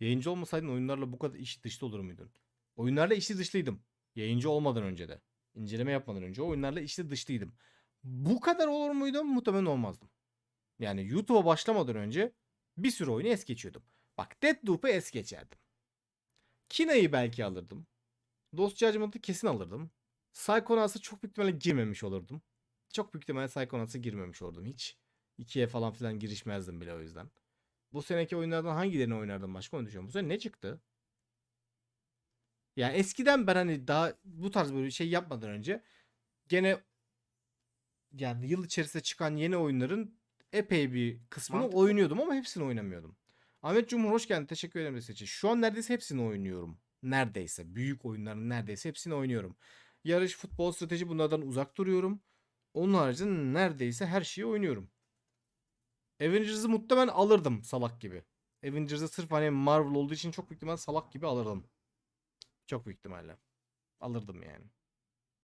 Yayıncı olmasaydın oyunlarla bu kadar iş dışta olur muydun? Oyunlarla içli dışlıydım. Yayıncı olmadan önce de. İnceleme yapmadan önce oyunlarla içli dışlıydım. Bu kadar olur muydum? Muhtemelen olmazdım. Yani YouTube'a başlamadan önce bir sürü oyunu es geçiyordum. Bak Deathloop'u es geçerdim. Kina'yı belki alırdım. Lost Judgment'ı kesin alırdım. Psychonauts'a çok büyük ihtimalle girmemiş olurdum. Çok büyük ihtimalle Psychonauts'a girmemiş olurdum hiç. 2'ye falan filan girişmezdim bile o yüzden. Bu seneki oyunlardan hangilerini oynardım başka onu düşünüyorum. Bu sene ne çıktı? Ya eskiden ben hani daha bu tarz böyle şey yapmadan önce gene yani yıl içerisinde çıkan yeni oyunların epey bir kısmını Mantıklı. oynuyordum ama hepsini oynamıyordum. Ahmet Cumhur hoş geldin. Teşekkür ederim için. Şu an neredeyse hepsini oynuyorum. Neredeyse. Büyük oyunların neredeyse hepsini oynuyorum. Yarış, futbol, strateji bunlardan uzak duruyorum. Onun haricinde neredeyse her şeyi oynuyorum. Avengers'ı muhtemelen alırdım salak gibi. Avengers'ı sırf hani Marvel olduğu için çok büyük ihtimal salak gibi alırdım. Çok büyük ihtimalle. Alırdım yani.